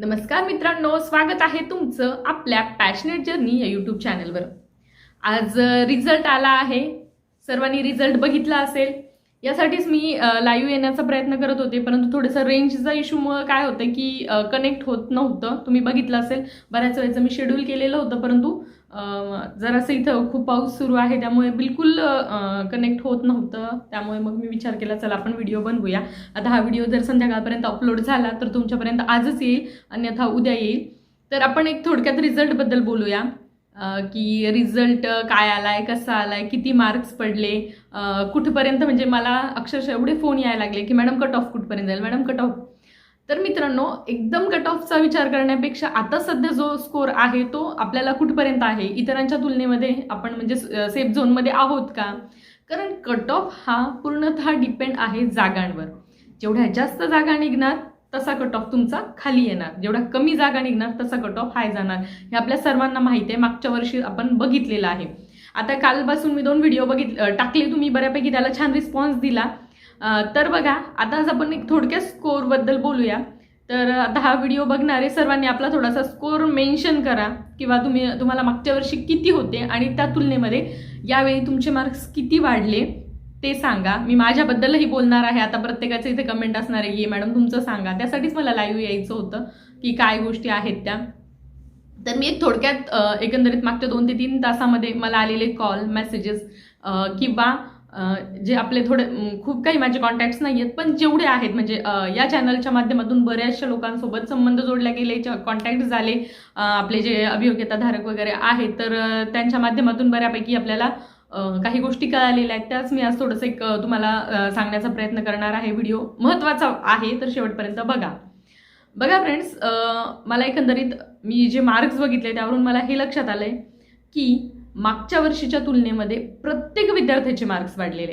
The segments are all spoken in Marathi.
नमस्कार मित्रांनो स्वागत आहे तुमचं आपल्या पॅशनेट जर्नी या यूट्यूब चॅनलवर आज रिझल्ट आला आहे. सर्वांनी रिझल्ट बघितला असेल. यासाठीच मी लाईव्ह येण्याचा प्रयत्न करत होते परंतु थोडंसं रेंजचा इश्यूमुळं काय होतं की कनेक्ट होत नव्हतं. तुम्ही बघितलं असेल बऱ्याच वेळेचं मी शेड्यूल केलेलं होतं परंतु जरासं इथं खूप पाऊस सुरू आहे त्यामुळे बिलकुल कनेक्ट होत नव्हतं. त्यामुळे मग मी विचार केला चला आपण व्हिडिओ बनवूया. आता हा व्हिडिओ जर संध्याकाळपर्यंत अपलोड झाला तर तुमच्यापर्यंत आजच येईल अन्यथा उद्या येईल. तर आपण एक थोडक्यात रिझल्टबद्दल बोलूया. की रिझल्ट काय आलाय कसा आलाय किती मार्क्स पडले कुठपर्यंत म्हणजे मला अक्षरशः एवढे फोन यायला लागले की मॅडम कट ऑफ कुठपर्यंत जाईल? मॅडम कट ऑफ तर मित्रांनो एकदम कट ऑफचा विचार करण्यापेक्षा आता सध्या जो स्कोर आहे तो आपल्याला कुठपर्यंत आहे? इतरांच्या तुलनेमध्ये आपण म्हणजे सेफ झोनमध्ये आहोत का? कारण कट ऑफ हा पूर्णतः डिपेंड आहे जागांवर. जेवढ्या जास्त जागा निघणार तसा कट ऑफ तुमचा खाली येणार. जेवढ्या कमी जागा निघणार तसा कट ऑफ हाय जाणार. हे आपल्या सर्वांना माहिती आहे. मागच्या वर्षी आपण बघितलेलं आहे. आता कालपासून मी दोन व्हिडिओ बघित टाकले. तुम्ही बऱ्यापैकी त्याला छान रिस्पॉन्स दिला. तर बघा आता आज आपण एक थोडक्या स्कोरबद्दल बोलूया. तर आता हा व्हिडिओ बघणारे सर्वांनी आपला थोडासा स्कोअर मेन्शन करा किंवा तुम्ही तुम्हाला मागच्या वर्षी किती होते आणि त्या तुलनेमध्ये यावेळी तुमचे मार्क्स किती वाढले ते सांगा. मी माझ्याबद्दलही बोलणार आहे. आता प्रत्येकाचे इथे कमेंट असणार आहे. की मॅडम तुमचं सांगा. त्यासाठीच मला लाईव्ह यायचं होतं की काय गोष्टी आहेत त्या. तर मी एक थोडक्यात एकंदरीत मागच्या दोन ते तीन तासामध्ये मला आलेले कॉल मेसेजेस किंवा जे आपले थोडे खूप काही माझे कॉन्टॅक्ट्स नाही आहेत पण जेवढे आहेत म्हणजे या चॅनलच्या माध्यमातून बऱ्याचशा लोकांसोबत संबंध जोडल्या गेले कॉन्टॅक्ट झाले आपले जे अभियोग्यताधारक वगैरे आहेत तर त्यांच्या माध्यमातून बऱ्यापैकी आपल्याला काही गोष्टी कळालेल्या आहेत. त्याच मी आज थोडंसं एक तुम्हाला सांगण्याचा प्रयत्न करणार आहे. व्हिडिओ महत्त्वाचा आहे तर शेवटपर्यंत बघा. बघा फ्रेंड्स मला एकंदरीत मी जे मार्क्स बघितले त्यावरून मला हे लक्षात आलं आहे की मागच्या वर्षीच्या तुलनेमध्ये प्रत्येक विद्यार्थ्याचे मार्क्स वाढलेले.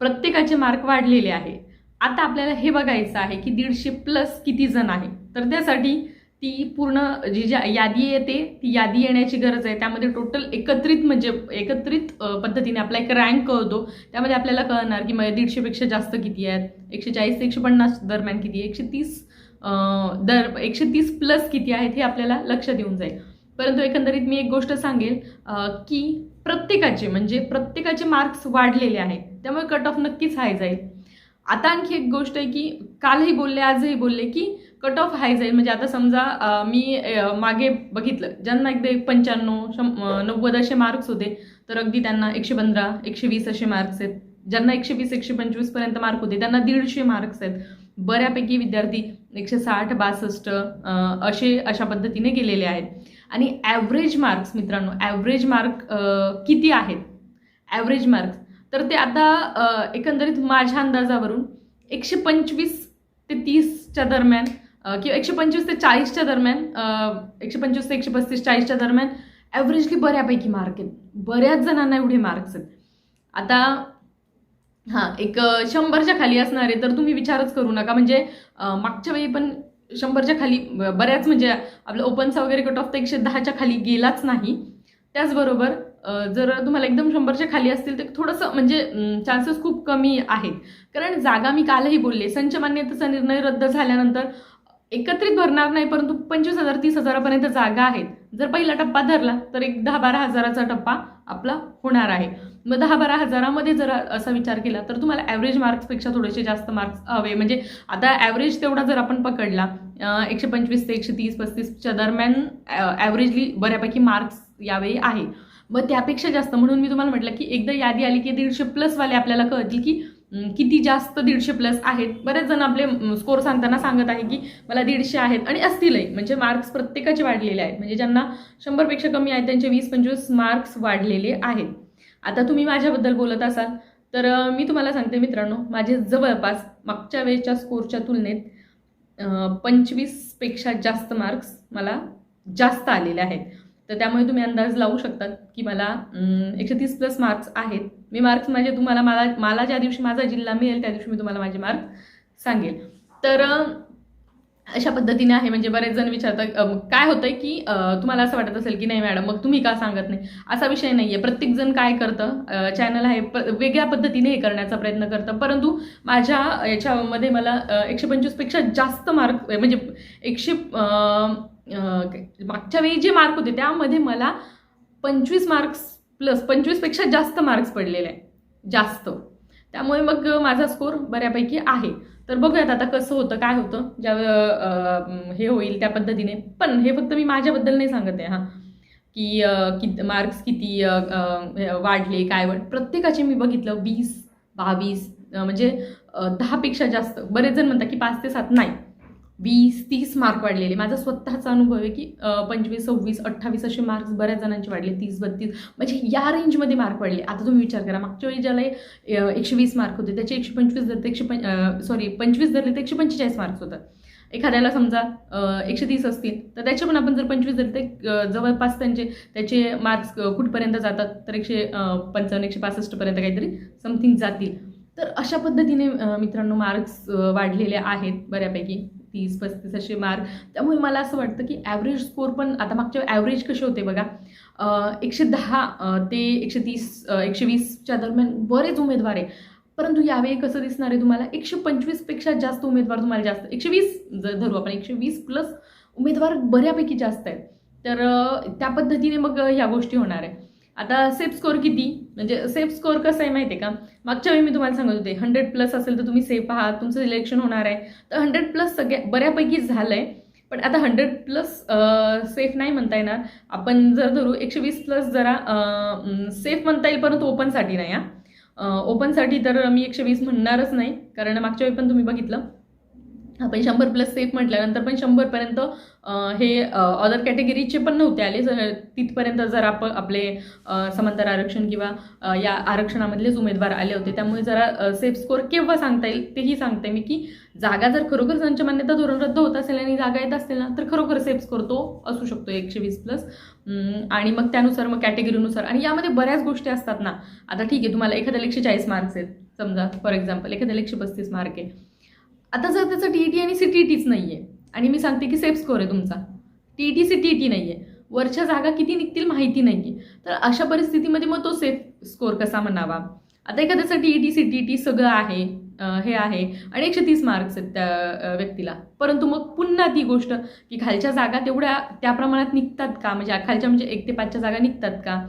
प्रत्येकाचे मार्क वाढलेले आहे. आता आपल्याला हे बघायचं आहे की दीडशे प्लस किती जण आहे? तर त्यासाठी ती पूर्ण जी ज्या यादी येते ती यादी येण्याची गरज आहे. त्यामध्ये टोटल एकत्रित म्हणजे एकत्रित पद्धतीने आपला एक रँक कळतो. त्यामध्ये आपल्याला कळणार की मग दीडशेपेक्षा जास्त किती आहेत? एकशे चाळीस ते एकशे पन्नास दरम्यान किती आहे? एकशे तीस दर एकशे तीस प्लस किती आहेत हे आपल्याला लक्षात येऊन जाईल. परंतु एकंदरीत मी एक गोष्ट सांगेल की प्रत्येकाचे म्हणजे प्रत्येकाचे मार्क्स वाढलेले आहेत. त्यामुळे कट ऑफ नक्कीच हाय जाईल. आता आणखी एक गोष्ट आहे की कालही बोलले आजही बोलले की कट ऑफ हाय जाईल. म्हणजे आता समजा मी मागे बघितलं ज्यांना एकदा एक पंच्याण्णव शं नव्वद असे मार्क्स होते तर अगदी त्यांना एकशे पंधरा एकशे वीस असे मार्क्स आहेत. ज्यांना एकशे वीस एकशे पंचवीसपर्यंत मार्क होते त्यांना दीडशे मार्क्स आहेत. बऱ्यापैकी विद्यार्थी एकशे साठ बासष्ट असे अशा पद्धतीने गेलेले आहेत. आणि ॲव्हरेज मार्क्स मित्रांनो ॲव्हरेज मार्क किती आहेत? ॲव्हरेज मार्क्स तर ते आता एकंदरीत माझ्या अंदाजावरून एकशे पंचवीस ते तीसच्या दरम्यान किंवा एकशे पंचवीस ते चाळीसच्या दरम्यान एकशे पंचवीस ते एकशे पस्तीस चाळीसच्या दरम्यान ॲव्हरेजली बऱ्यापैकी मार्क आहेत. बऱ्याच जणांना एवढे मार्क्स आहेत. आता हां एक शंभरच्या खाली असणारे तर तुम्ही विचारच करू नका. म्हणजे मागच्या वेळी पण शंभरच्या खाली बऱ्याच म्हणजे आपलं ओपनचा वगैरे कट ऑफ तर एकशे दहाच्या खाली गेलाच नाही. त्याचबरोबर जर तुम्हाला एकदम शंभरच्या खाली असतील तर थोडंसं म्हणजे चान्सेस खूप कमी आहेत. कारण जागा मी कालही बोलले संच मान्यतेचा निर्णय रद्द झाल्यानंतर एकत्रित भरणार नाही परंतु पंचवीस हजार तीस हजारापर्यंत जागा आहेत. जर पहिला टप्पा धरला तर एक दहा बारा हजाराचा टप्पा आपला होणार आहे. मग दहा बारा हजारामध्ये जर असा विचार केला तर तुम्हाला ॲव्हरेज मार्क्सपेक्षा थोडेसे जास्त मार्क्स हवे. म्हणजे आता ॲव्हरेज तेवढा जर आपण पकडला एकशे पंचवीस ते एकशे तीस पस्तीसच्या दरम्यान ॲव्हरेजली बऱ्यापैकी मार्क्स यावेळी आहे. मग त्यापेक्षा जास्त म्हणून मी तुम्हाला म्हटलं की एकदा यादी आली की दीडशे प्लसवाले आपल्याला कळतील की किती जास्त दीडशे प्लस आहेत. बरेच जण आपले स्कोर सांगताना सांगत आहे की मला दीडशे आहेत. आणि असतीलही म्हणजे मार्क्स प्रत्येकाचे वाढलेले आहेत. म्हणजे ज्यांना शंभरपेक्षा कमी आहेत त्यांचे वीस पंचवीस मार्क्स वाढलेले आहेत. आता तुम्ही माझ्याबद्दल बोलत असाल तर मी तुम्हाला सांगते मित्रांनो माझे जवळपास मागच्या वेळेच्या स्कोरच्या तुलनेत पंचवीसपेक्षा जास्त मार्क्स मला जास्त आलेले आहेत. तर त्यामुळे तुम्ही अंदाज लावू शकतात की मला एकशे तीस प्लस मार्क्स आहेत. मी मार्क्स म्हणजे तुम्हाला मला मला ज्या दिवशी माझा जिल्हा मिळेल त्या दिवशी मी तुम्हाला माझे मार्क सांगेल. तर अशा पद्धतीने आहे. म्हणजे बरेच जण विचारतात काय काय होतंय की तुम्हाला असं वाटत असेल की नाही मॅडम मग तुम्ही का सांगत नाही? असा विषय नाही आहे प्रत्येकजण काय करतं चॅनल आहे प वेगळ्या पद्धतीने हे करण्याचा प्रयत्न करतं. परंतु माझ्या याच्यामध्ये मला एकशे पंचवीसपेक्षा जास्त मार्क म्हणजे एकशे मागच्या वेळी जे मार्क होते त्यामध्ये मला पंचवीस मार्क्स प्लस पंचवीसपेक्षा जास्त मार्क्स पडलेले आहे जास्त. त्यामुळे मग माझा स्कोर बऱ्यापैकी आहे. तर बघूयात आता कसं होतं काय होतं ज्या हे होईल त्या पद्धतीने. पण हे फक्त मी माझ्याबद्दल नाही सांगत आहे हां. की कि मार्क्स किती वाढले काय वाढ प्रत्येकाचे मी बघितलं वीस बावीस म्हणजे दहापेक्षा जास्त. बरेच जण म्हणतात की पाच ते सात नाही. वीस तीस मार्क वाढलेले. माझा स्वतःचा अनुभव आहे की पंचवीस सव्वीस अठ्ठावीस असे मार्क्स बऱ्याच जणांचे वाढले. तीस बत्तीस म्हणजे या रेंजमध्ये मार्क वाढले. आता तुम्ही विचार करा मागच्या वेळी ज्याला एकशे वीस मार्क होते त्याचे एकशे पंचवीस धरले एकशे पं सॉरी पंचवीस धरले तर एकशे पंचेचाळीस मार्क्स होतात. एखाद्याला समजा एकशे तीस असतील तर त्याचे पण आपण जर पंचवीस धरले तर जवळपास त्यांचे त्याचे मार्क्स कुठपर्यंत जातात? तर एकशे पंचावन्न एकशे पासष्टपर्यंत काहीतरी समथिंग जातील. तर अशा पद्धतीने मित्रांनो मार्क्स वाढलेले आहेत बऱ्यापैकी. तीस पस्तीस असे मार्क त्यामुळे मला असं वाटतं की ॲव्हरेज स्कोर पण आता मागच्या ॲव्हरेज कसे होते बघा. एकशे दहा ते एकशे तीस एकशे वीसच्या दरम्यान बरेच उमेदवार आहे परंतु यावेळी कसं दिसणार आहे तुम्हाला? एकशे पंचवीसपेक्षा जास्त उमेदवार तुम्हाला जास्त एकशे वीस जर धरू आपण एकशे वीस प्लस उमेदवार बऱ्यापैकी जास्त आहेत. तर त्या पद्धतीने मग ह्या गोष्टी होणार आहे आता सेफ स्कोअर किती? म्हणजे सेफ स्कोअर कसं आहे माहिती आहे का? मागच्या वेळी मी तुम्हाला सांगत होते हंड्रेड प्लस असेल तर तुम्ही सेफ आहात तुमचं सिलेक्शन होणार आहे. तर हंड्रेड प्लस सगळ्या बऱ्यापैकी झालं आहे पण आता हंड्रेड प्लस सेफ नाही म्हणता येणार. आपण जर धरू एकशे वीस प्लस जरा सेफ म्हणता येईल परंतु ओपनसाठी नाही हा. ओपनसाठी तर मी एकशे वीस म्हणणारच नाही कारण मागच्या वेळी पण तुम्ही बघितलं. आपण शंभर प्लस सेफ म्हटल्यानंतर पण शंभरपर्यंत हे अदर कॅटेगरीचे पण नव्हते आले. जर तिथपर्यंत जर आप आपले समांतर आरक्षण किंवा या आरक्षणामधलेच उमेदवार आले होते. त्यामुळे जरा सेफ स्कोअर केव्हा सांगता येईल तेही सांगते मी की जागा जर खरोखर त्यांच्या मान्यता धोरण रद्द होत असेल आणि जागा येत असतील ना तर खरोखर सेफ स्कोअर तो असू शकतो एकशे वीस प्लस आणि मग त्यानुसार मग कॅटेगरीनुसार आणि यामध्ये बऱ्याच गोष्टी असतात ना. आता ठीक आहे तुम्हाला एखाद्याला एकशे चाळीस मार्क्स आहेत. समजा फॉर एक्झाम्पल एखाद्याला एकशे पस्तीस मार्क आहे. आता जर त्याचं टी ई टी आणि सी टी टीच नाही आहे आणि मी सांगते की सेफ स्कोअर आहे तुमचा. T E T C T T नाही आहे वरच्या जागा किती निघतील माहिती नाही आहे तर अशा परिस्थितीमध्ये मग तो सेफ स्कोअर कसा म्हणावा? आता एखाद्याचं T E T C T T सगळं आहे हे आहे. आणि एकशे तीस मार्क्स आहेत त्या व्यक्तीला. परंतु मग पुन्हा ती गोष्ट की खालच्या जागा तेवढ्या त्या प्रमाणात निघतात का? म्हणजे खालच्या म्हणजे एक ते पाचच्या जागा निघतात का?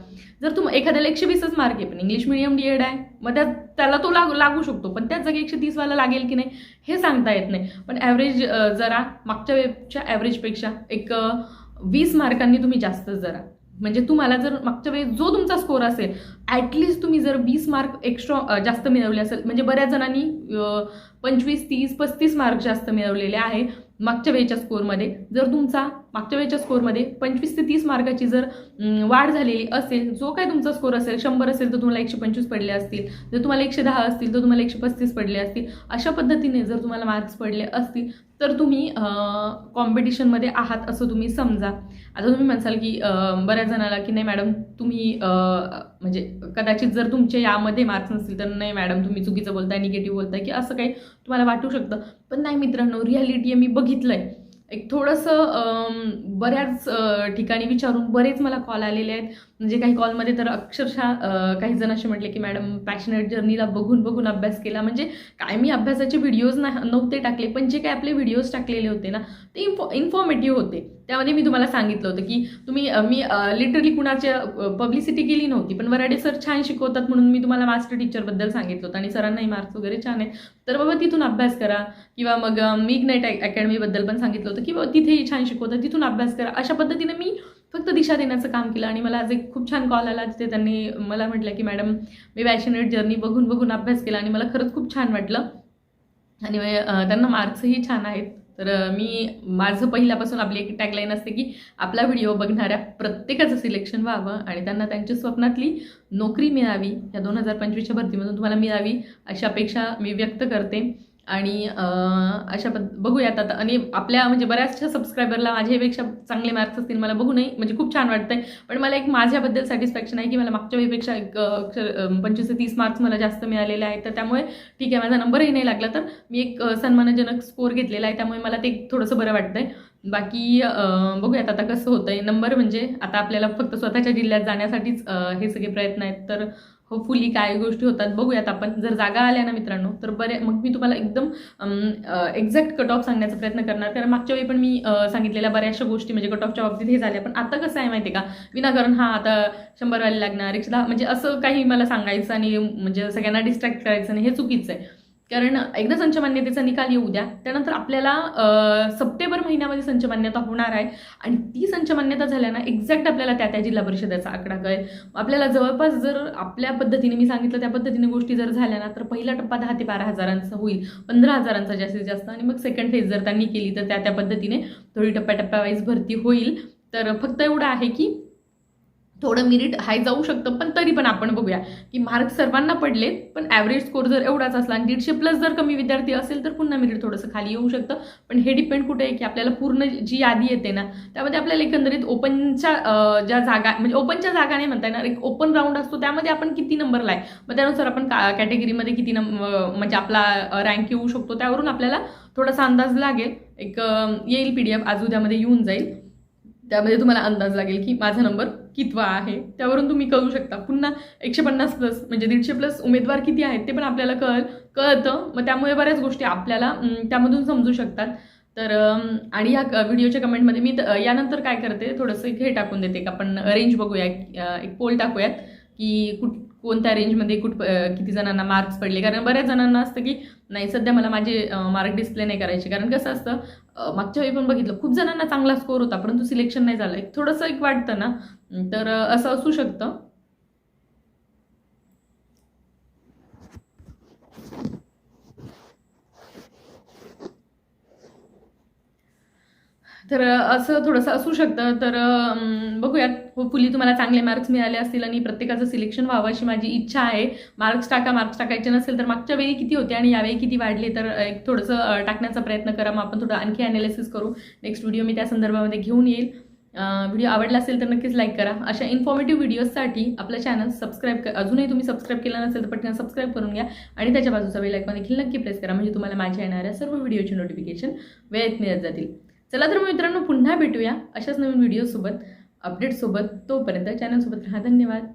जर तुम एखाद्याला एकशे वीसच मार्क आहे पण इंग्लिश मिडियम डी एड आहे मग त्या त्याला तो लागू लागू शकतो. पण त्याच जागी एकशे तीसवाला लागेल की नाही हे सांगता येत नाही. पण ॲव्हरेज जरा मागच्या वेबच्या ॲव्हरेजपेक्षा एक वीस मार्कांनी तुम्ही जास्तच जरा. म्हणजे तुम्हाला जर मागच्या वेळेस जो तुमचा स्कोर असेल ॲटलिस्ट तुम्ही जर वीस मार्क एक्स्ट्रा जास्त मिळवले असेल म्हणजे बऱ्याच जणांनी पंचवीस तीस पस्तीस मार्क जास्त मिळवलेले आहे मागच्या वेळेच्या स्कोअरमध्ये जर तुमचा मागच्या वेळेच्या स्कोअरमध्ये पंचवीस ते तीस मार्काची जर वाढ झालेली असेल जो काय तुमचा स्कोर असेल शंभर असेल तर तुम्हाला एकशे पंचवीस पडले असतील. जर तुम्हाला एकशे दहा असतील तर तुम्हाला एकशे पस्तीस पडले असतील. अशा पद्धतीने जर तुम्हाला मार्क्स पडले असतील तर तुम्ही कॉम्पिटिशनमध्ये आहात असं तुम्ही समजा. आता तुम्ही म्हणसाल की बऱ्याच जणाला की नाही मॅडम तुम्ही म्हणजे कदाचित जर तुमचे यामध्ये मार्क्स नसतील तर नाही मॅडम तुम्ही चुकीचं बोलताय निगेटिव्ह बोलताय की असं काही तुम्हाला वाटू शकतं. पण नाही मित्रांनो रियालिटी मी बघितलं आहे एक थोडंसं बऱ्याच ठिकाणी विचारून बरेच मला कॉल आलेले आहेत. म्हणजे काही कॉलमध्ये तर अक्षरशः काही जण असे म्हटले की मॅडम पॅशनेट जर्नीला बघून बघून अभ्यास केला. म्हणजे काय मी अभ्यासाचे व्हिडिओज नाही नव्हते टाकले पण जे काही आपले व्हिडिओज टाकलेले होते ना ते इन्फॉ इन्फॉर्मेटिव्ह होते. त्यामध्ये मी तुम्हाला सांगितलं होतं की तुम्ही मी लिटरली कुणाच्या पब्लिसिटी केली नव्हती पण वराडे सर छान शिकवतात म्हणून मी तुम्हाला मास्टर टीचरबद्दल सांगितलं होतं. आणि सरांनाही मार्क्स वगैरे छान आहेत. तर बाबा तिथून अभ्यास करा. किंवा मग मी इग्नाईट अकॅडमीबद्दल पण सांगितलं होतं की बाबा तिथेही छान शिकवतात तिथून अभ्यास करा. अशा पद्धतीने मी फक्त दिशा देण्याचं काम केलं आणि मला आज एक खूप छान कॉल आला तिथे त्यांनी मला म्हटलं की मॅडम मी पॅशनेट जर्नी बघून बघून अभ्यास केला आणि मला खरंच खूप छान वाटलं. आणि त्यांना मार्क्सही छान आहेत. तर मी माझं पहिल्यापासून आपली एक टॅगलाईन असते की आपला व्हिडिओ बघणाऱ्या प्रत्येकाचं सिलेक्शन व्हावं आणि त्यांना त्यांच्या स्वप्नातली नोकरी मिळावी. या दोन हजार पंचवीसच्या भरतीमधून तुम्हाला मिळावी अशी अपेक्षा मी व्यक्त करते. आणि अशा पद्ध बघूयात आता. आणि आपल्या म्हणजे बऱ्याचशा सबस्क्रायबरला माझ्यापेक्षा चांगले मार्क्स असतील मला बघू नाही म्हणजे खूप छान वाटतंय. पण मला एक माझ्याबद्दल सॅटिस्फॅक्शन आहे की मला मागच्या वेळीपेक्षा एक पंचवीस ते तीस मार्क्स मला जास्त मिळालेले आहेत. तर त्यामुळे ठीक आहे माझा नंबरही नाही लागला तर मी एक सन्मानजनक स्कोर घेतलेला आहे. त्यामुळे मला ते थोडंसं बरं वाटतंय. बाकी बघूयात आता कसं होतंय. नंबर म्हणजे आता आपल्याला फक्त स्वतःच्या जिल्ह्यात जाण्यासाठीच हे सगळे प्रयत्न आहेत. तर होपफुली काय गोष्टी होतात. बघूयात आपण. जर जागा आल्या ना मित्रांनो तर बरे मग मी तुम्हाला एकदम एक्झॅक्ट कट ऑफ सांगण्याचा प्रयत्न करणार. कारण मागच्या वेळी पण मी सांगितलेल्या बऱ्याचशा गोष्टी म्हणजे कट ऑफच्या बाबतीत हे झाल्या. पण आता कसं आहे माहिती आहे का? विनाकारण हा आता शंभर वाले लागणार. एकशे दहा म्हणजे असं काही मला सांगायचं आणि म्हणजे सगळ्यांना डिस्ट्रॅक्ट करायचं नाही हे चुकीचं आहे. कारण एकदा संचमान्यतेचा निकाल येऊ द्या त्यानंतर आपल्याला सप्टेंबर महिन्यामध्ये संचमान्यता होणार आहे. आणि ती संचमान्यता झाल्या झाल्यानं एक्झॅक्ट आपल्याला त्या त्या जिल्हा परिषदेचा आकडा कळेल. आपल्याला जवळपास जर आपल्या पद्धतीने मी सांगितलं त्या पद्धतीने गोष्टी जर झाल्या ना तर पहिला टप्पा दहा ते बारा हजारांचा होईल. पंधरा हजारांचा जास्तीत जास्त आणि मग सेकंड फेज जर त्यांनी केली तर त्या त्या पद्धतीने थोडी टप्प्याटप्प्यावाईज भरती होईल. तर फक्त एवढं आहे की थोडं मिरिट हाय जाऊ शकतं पण तरी पण आपण बघूया. की मार्क सर्वांना पडलेत पण ॲव्हरेज स्कोर जर एवढाच असला आणि दीडशे प्लस जर कमी विद्यार्थी असेल तर पुन्हा मिरिट थोडंसं खाली येऊ शकतं. पण हे डिपेंड कुठे आहे की आपल्याला पूर्ण जी यादी येते ना त्यामध्ये आपल्याला एकंदरीत ओपनच्या ज्या जागा म्हणजे ओपनच्या जागा नाही म्हणता येणार एक ओपन राऊंड असतो त्यामध्ये आपण किती नंबरला आहे? मग त्यानुसार आपण का कॅटेगरीमध्ये किती नंबर म्हणजे आपला रँक येऊ शकतो त्यावरून आपल्याला थोडासा अंदाज लागेल. एक येईल पी डी एफ आज उद्यामध्ये येऊन जाईल. त्यामध्ये तुम्हाला अंदाज लागेल की माझा नंबर कितवा आहे त्यावरून तुम्ही कळू शकता. पुन्हा एकशे पन्नास प्लस म्हणजे दीडशे प्लस उमेदवार किती आहेत ते पण आपल्याला कळ कळतं. मग त्यामुळे बऱ्याच गोष्टी आपल्याला त्यामधून समजू शकतात. तर आणि या व्हिडिओच्या कमेंटमध्ये मी यानंतर काय करते थोडंसं एक हे टाकून देते का आपण रेंज बघूया. एक पोल टाकूयात की कुठ कोणत्या रेंजमध्ये कुठ किती जणांना मार्क्स पडले. कारण बऱ्याच जणांना असतं की नाही सध्या मला माझे मार्क डिस्प्ले नाही करायचे. कारण कसं असतं मागच्या वेळी पण बघितलं खूप जणांना चांगला स्कोर होता परंतु सिलेक्शन नाही झालं. एक थोडंसं एक वाटतं ना तर असं असू शकतं. तर असं थोडंसं असू शकतं. तर बघूयात. होपफुली तुम्हाला चांगले मार्क्स मिळाले असतील आणि प्रत्येकाचं सिलेक्शन व्हावं अशी माझी इच्छा आहे. मार्क्स टाका मार्क्स टाकायचे नसेल तर मागच्या वेळी किती होते आणि यावेळी किती वाढले? तर एक थोडंसं टाकण्याचा प्रयत्न करा. मग आपण थोडं आणखी ॲनालिसिस करू. नेक्स्ट व्हिडिओ मी त्या संदर्भामध्ये घेऊन येईल. व्हिडिओ आवडला असेल तर नक्कीच लाईक करा. अशा इन्फॉर्मेटिव्ह व्हिडिओजसाठी आपलं चॅनल सबस्क्राईब कर अजूनही तुम्ही सबस्क्राईब केला नसेल तर पटकन सबस्क्राईब करून घ्या आणि त्याच्या बाजूचा बेल आयकॉन देखील नक्की प्रेस करा. म्हणजे तुम्हाला माझ्या येणाऱ्या सर्व व्हिडिओची नोटिफिकेशन वेळेत मिळत जातील. चला तर मित्रांनो पुन्हा भेटूया अशाच नवीन व्हिडिओसोबत अपडेटसोबत तोपर्यंत चॅनलसोबत राहा. धन्यवाद.